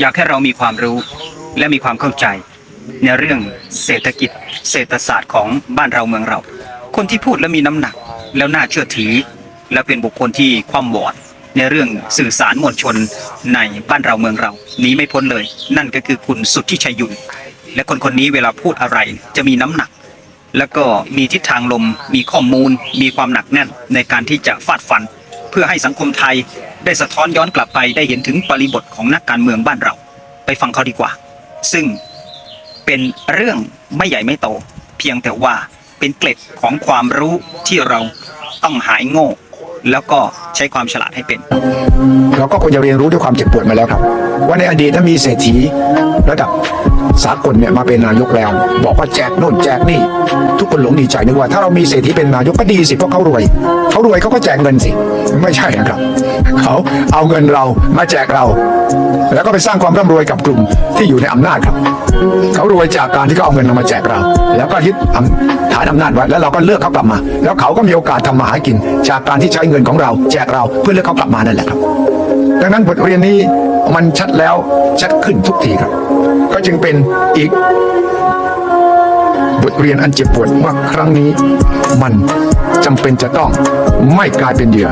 อยากให้เรามีความรู้และมีความเข้าใจ ในเรื่องเศรษฐกิจ เศรษฐศาสตร์ของบ้านเราเมืองเรา คนที่พูดและมีน้ำหนัก แล้วน่าเชื่อถือ และเป็นบุคคลที่ความวอดในเรื่องสื่อสารมวลชนในบ้านเราเมืองเรานีไม่พ้นเลย นั่นก็คือคุณสุทธิชัยยุนและคนคนนี้เวลาพูดอะไรจะมีน้ำหนัก แล้วก็มีทิศทางลม มีข้อมูล มีความหนักแน่นในการที่จะฟาดฟัน เพื่อให้สังคมไทยได้สะท้อนย้อนกลับไปได้เห็นถึงบริบทของนักการเมืองบ้านเรา ไปฟังเขาดีกว่า ซึ่งเป็นเรื่องไม่ใหญ่ไม่โต เพียงแต่ว่าเป็นเกล็ดของความรู้ที่เราต้องหายโง่ แล้วก็ใช้ความฉลาดให้เป็น เราก็ควรจะเรียนรู้ด้วยความเจ็บปวดมาแล้วครับ ว่าในอดีตถ้ามีเศรษฐีระดับสากลเนี่ยมาเป็นนายกแล้ว บอกว่าแจกโน่นแจกนี่ ทุกคนหลงดีใจนึกว่าถ้าเรามีเศรษฐีเป็นนายกก็ดีสิเพราะเขารวยเขารวยเขาก็แจกเงินสิ ไม่ใช่นะครับเขาเอาเงินเรามาแจกเรา แล้วก็ไปสร้างความร่ำรวยกับกลุ่มที่อยู่ในอำนาจครับเขารวยจากการที่เขาเอาเงินเรามาแจกเรา แล้วก็ยึดอำฐานอำนาจไว้แล้วเราก็เลือกเขากลับมา แล้วเขาก็มีโอกาสทำมาหากินจากการที่ใช้เงินของเราแจกเราเพื่อเลือกเขากลับมานั่นแหละครับ ดังนั้นบทเรียนนี้มันชัดแล้วชัดขึ้นทุกทีครับ ก็จึงเป็นอีก บทเรียนอันเจ็บปวดว่าครั้งนี้มันจำเป็นจะต้องไม่กลายเป็นเหยื่อ